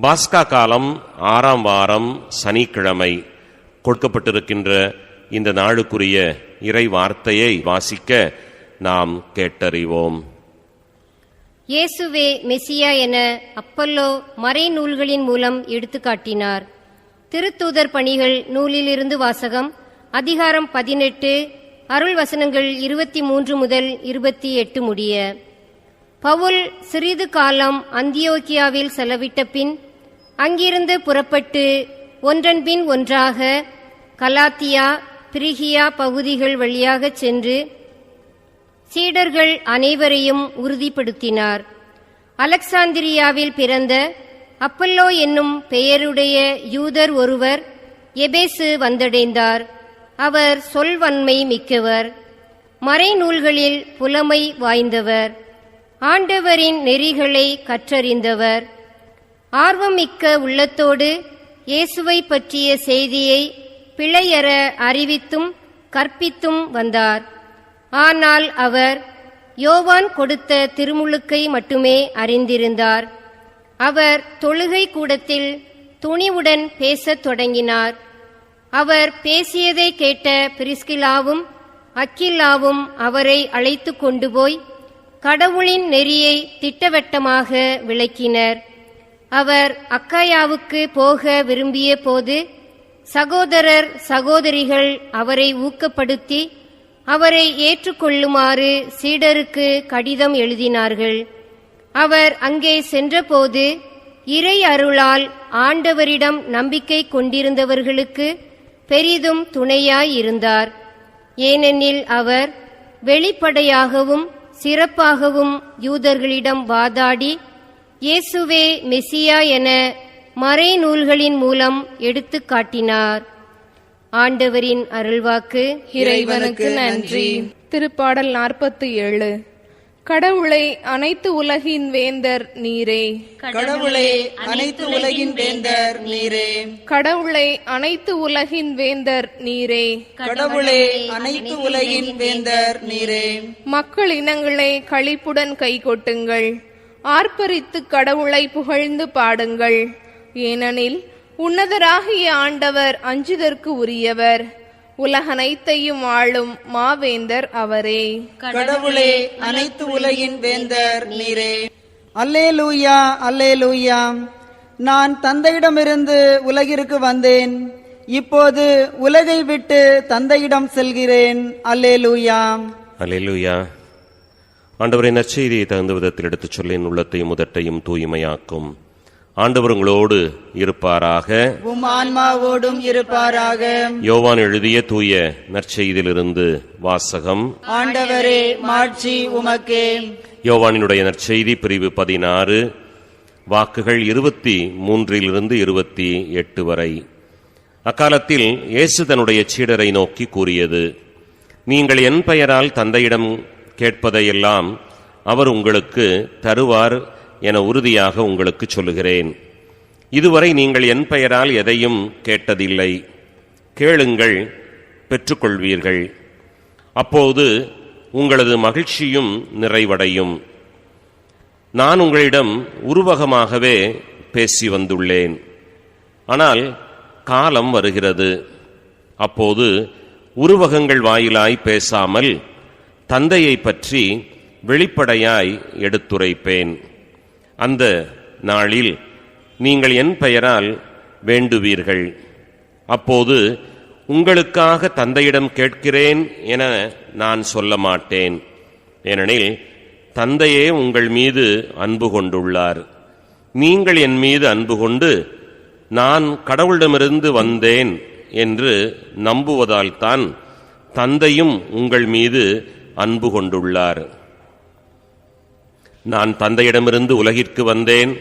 பாஸ்கா காலம் ஆறாம் வாரம் சனிக்கிழமை கொடுக்கப்பட்டிருக்கின்ற இந்த நாளுக்குரிய இறை வார்த்தையை வாசிக்க நாம் கேட்டறிவோம். இயேசுவே மெசியா என அப்பல்லோ மறைநூல்களின் மூலம் எடுத்துக்காட்டினார். திருத்தூதர் பணிகள் நூலிலிருந்து வாசகம் அதிகாரம் பதினெட்டு அருள் வசனங்கள் இருபத்தி மூன்று முதல் இருபத்தி எட்டு முடிய. பவுல் சிறிது காலம் அந்தியோக்கியாவில் செலவிட்ட பின் அங்கிருந்து புறப்பட்டு ஒன்றன்பின் ஒன்றாக கலாத்தியா பிரிகியா பகுதிகள் வழியாகச் சென்று சீடர்கள் அனைவரையும் உறுதிப்படுத்தினார். அலெக்சாந்திரியாவில் பிறந்த அப்பல்லோ என்னும் பெயருடைய யூதர் ஒருவர் எபேசு வந்தடைந்தார். அவர் சொல்வன்மை மிக்கவர். மறைநூல்களில் புலமை வாய்ந்தவர். ஆண்டவரின் நெறிகளை கற்றறிந்தவர். ஆர்வமிக்க உள்ளத்தோடு இயேசுவை பற்றிய செய்தியை பிழையற அறிவித்தும் கற்பித்தும் வந்தார். ஆனால் அவர் யோவான் கொடுத்த திருமுழுக்கை மட்டுமே அறிந்திருந்தார். அவர் தொழுகை கூடத்தில் துணிவுடன் பேசத் தொடங்கினார். அவர் பேசியதை கேட்ட பிரிஸ்கிலாவும் அக்கில்லாவும் அவரை அழைத்து கொண்டு போய் கடவுளின் நெறியை திட்டவட்டமாக விளக்கினர். அவர் அக்காயாவுக்கு போக விரும்பிய போது சகோதரர் சகோதரிகள் அவரை ஊக்கப்படுத்தி அவரை ஏற்றுக்கொள்ளுமாறு சீடருக்கு கடிதம் எழுதினார்கள். அவர் அங்கே சென்றபோது இறை அருளால் ஆண்டவரிடம் நம்பிக்கை கொண்டிருந்தவர்களுக்கு பெரிதும் துணையாயிருந்தார் ஏனெனில் அவர் வெளிப்படையாகவும் சிறப்பாகவும் யூதர்களிடம் வாதாடி இயேசுவே மெசியா என மறைநூல்களின் மூலம் எடுத்து காட்டினார். ஆண்டவரின் அருள்வாக்கு இறைவனுக்கு நன்றி. திருப்பாடல் நாற்பத்தி ஏழு. கடவுளை அனைத்து உலகின் வேந்தர் நீரே. கடவுளே அனைத்து உலகின் வேந்தர் நீரே. கடவுளை அனைத்து உலகின் வேந்தர் நீரே. கடவுளே அனைத்து உலகின் வேந்தர் நீரே. மக்கள் இனங்களை களிப்புடன் கைகொட்டுங்கள் ஆர்ப்பரித்து கடவுளை புகழ்ந்து பாடுங்கள். ஏனெனில் உன்னதராகிய ஆண்டவர் அஞ்சுதற்கு உரியவர். உலகனைத்தையும் ஆளும் மாவேந்தர் அவரே. கடவுளே அனைத்து உலகின் வேந்தர் நீரே. அல்லேலூயா அல்லேலூயா. நான் தந்தையிடமிருந்து உலகிற்கு வந்தேன். இப்போது உலகை விட்டு தந்தையிடம் செல்கிறேன். அல்லேலூயா. அல்லேலூயா. ஆண்டவரின் நற்செய்தியை தகுந்த விதத்தில் எடுத்துச் சொல்லின். உள்ளத்தையும் முதட்டையும் தூய்மையாக்கும். ஆண்டவர் உங்களோடு இருப்பாராக. ஆன்மாவோடும் இருப்பாராக. யோவான் எழுதிய தூய நற்செய்தியிலிருந்து வாசகம். ஆண்டவரே மாட்சி உமக்கே. யோவானினுடைய நற்செய்தி பிரிவு பதினாறு வாக்குகள் இருபத்தி மூன்றிலிருந்து இருபத்தி எட்டு வரை. அக்காலத்தில் இயேசு தன்னுடைய சீடரை நோக்கி கூறியது நீங்கள் என் பெயரால் தந்தையிடம் கேட்பதையெல்லாம் அவர் உங்களுக்கு தருவார் என உறுதியாக உங்களுக்கு சொல்லுகிறேன். இதுவரை நீங்கள் என் பெயரால் எதையும் கேட்டதில்லை. கேளுங்கள் பெற்றுக்கொள்வீர்கள். அப்போது உங்களது மகிழ்ச்சியும் நிறைவடையும். நான் உங்களிடம் உருவகமாகவே பேசி வந்துள்ளேன். ஆனால் காலம் வருகிறது. அப்போது உருவகங்கள் வாயிலாய் பேசாமல் தந்தையை பற்றி வெளிப்படையாய் எடுத்துரைப்பேன். அந்த நாளில் நீங்கள் என் பெயரால் வேண்டுவீர்கள். அப்போது உங்களுக்காக தந்தையிடம் கேட்கிறேன் என நான் சொல்ல மாட்டேன். ஏனெனில் தந்தையே உங்கள் மீது அன்பு கொண்டுள்ளார். நீங்கள் என் மீது அன்பு கொண்டு நான் கடவுளிடமிருந்து வந்தேன் என்று நம்புவதால்தான் தந்தையும் உங்கள் மீது அன்பு கொண்டுள்ளார். நான் தந்தையிடமிருந்து உலகிற்கு வந்தேன்.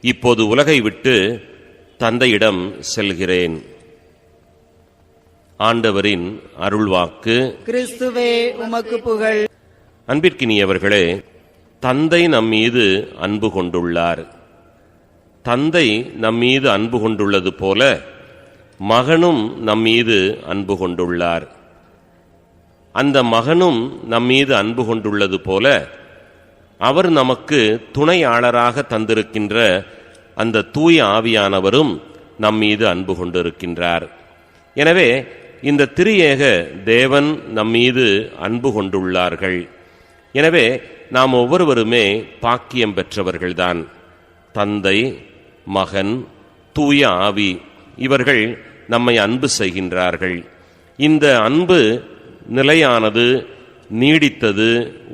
இப்போது உலகை விட்டு தந்தையிடம் செல்கிறேன். ஆண்டவரின் அருள்வாக்கு. கிறிஸ்துவே உமக்கு புகழ். அன்பிற்கினியவர்களே தந்தை நம் மீது அன்பு கொண்டுள்ளார். தந்தை நம் மீது அன்பு கொண்டுள்ளது போல மகனும் நம் மீது அன்பு கொண்டுள்ளார். அந்த மகனும் நம் மீது அன்பு கொண்டுள்ளது போல அவர் நமக்கு துணையாளராக தந்திருக்கின்ற அந்த தூய ஆவியானவரும் நம் மீது அன்பு கொண்டிருக்கின்றார். எனவே இந்த திரியேக தேவன் நம் மீது அன்பு கொண்டுள்ளார்கள். எனவே நாம் ஒவ்வொருவருமே பாக்கியம் பெற்றவர்கள்தான். தந்தை மகன் தூய ஆவி இவர்கள் நம்மை அன்பு செய்கின்றார்கள். இந்த அன்பு நிலையானது நீடித்தது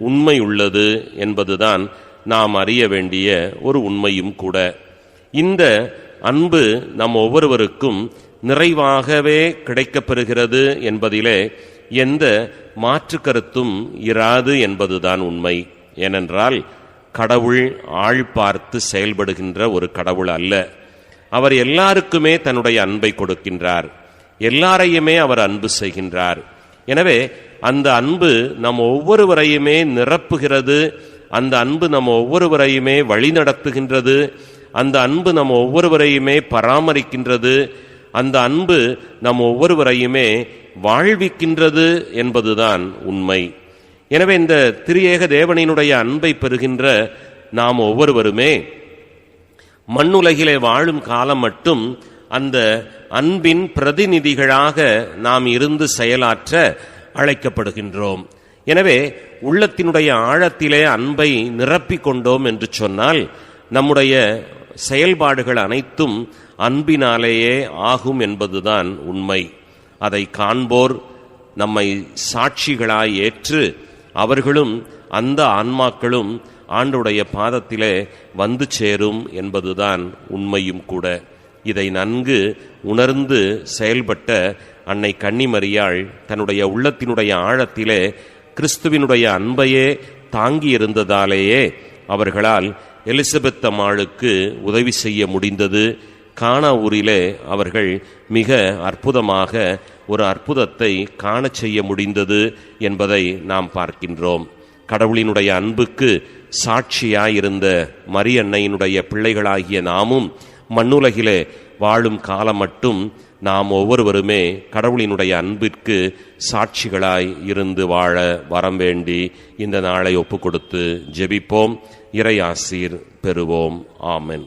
உண்மையுள்ளது என்பதுதான் நாம் அறிய வேண்டிய ஒரு உண்மையும் கூட. இந்த அன்பு நம் ஒவ்வொருவருக்கும் நிறைவாகவே கிடைக்கப்பெறுகிறது என்பதிலே எந்த மாற்று கருத்தும் இராது என்பதுதான் உண்மை. ஏனென்றால் கடவுள் ஆள் பார்த்து செயல்படுகின்ற ஒரு கடவுள் அல்ல. அவர் எல்லாருக்குமே தன்னுடைய அன்பை கொடுக்கின்றார். எல்லாரையுமே அவர் அன்பு செய்கின்றார். எனவே அந்த அன்பு நம் ஒவ்வொருவரையுமே நிரப்புகிறது. அந்த அன்பு நம் ஒவ்வொருவரையுமே வழிநடத்துகின்றது. அந்த அன்பு நம் ஒவ்வொருவரையுமே பராமரிக்கின்றது. அந்த அன்பு நம் ஒவ்வொருவரையுமே வாழ்விக்கின்றது என்பதுதான் உண்மை. எனவே இந்த திரியேக தேவனினுடைய அன்பை பெறுகின்ற நாம் ஒவ்வொருவருமே மண்ணுலகிலே வாழும் காலம் மட்டும் அந்த அன்பின் பிரதிநிதிகளாக நாம் இருந்து செயலாற்ற அழைக்கப்படுகின்றோம். எனவே உள்ளத்தினுடைய ஆழத்திலே அன்பை நிரப்பிக் கொண்டோம் என்று சொன்னால் நம்முடைய செயல்பாடுகள் அனைத்தும் அன்பினாலேயே ஆகும் என்பதுதான் உண்மை. அதை காண்போர் நம்மை சாட்சிகளாய் ஏற்று அவர்களும் அந்த ஆன்மாக்களும் ஆண்டுடைய பாதத்திலே வந்து சேரும் என்பதுதான் உண்மையும் கூட. இதை நன்கு உணர்ந்து செயல்பட்ட அன்னை கன்னிமரியாள் தன்னுடைய உள்ளத்தினுடைய ஆழத்திலே கிறிஸ்துவினுடைய அன்பையே தாங்கி இருந்ததாலேயே அவர்களால் எலிசபெத் அம்மாளுக்கு உதவி செய்ய முடிந்தது. கானா ஊரிலே அவர்கள் மிக அற்புதமாக ஒரு அற்புதத்தை காண செய்ய முடிந்தது என்பதை நாம் பார்க்கின்றோம். கடவுளினுடைய அன்புக்கு சாட்சியாயிருந்த மரியன்னையினுடைய பிள்ளைகளாகிய நாமும் மண்ணுலகிலே வாழும் காலம் மட்டும் நாம் ஒவ்வொருவருமே கடவுளினுடைய அன்பிற்கு சாட்சிகளாய் இருந்து வாழ வரம் வேண்டி இந்த நாளை ஒப்புக்கொடுத்து ஜெபிப்போம். இறையாசீர் பெறுவோம். ஆமென்.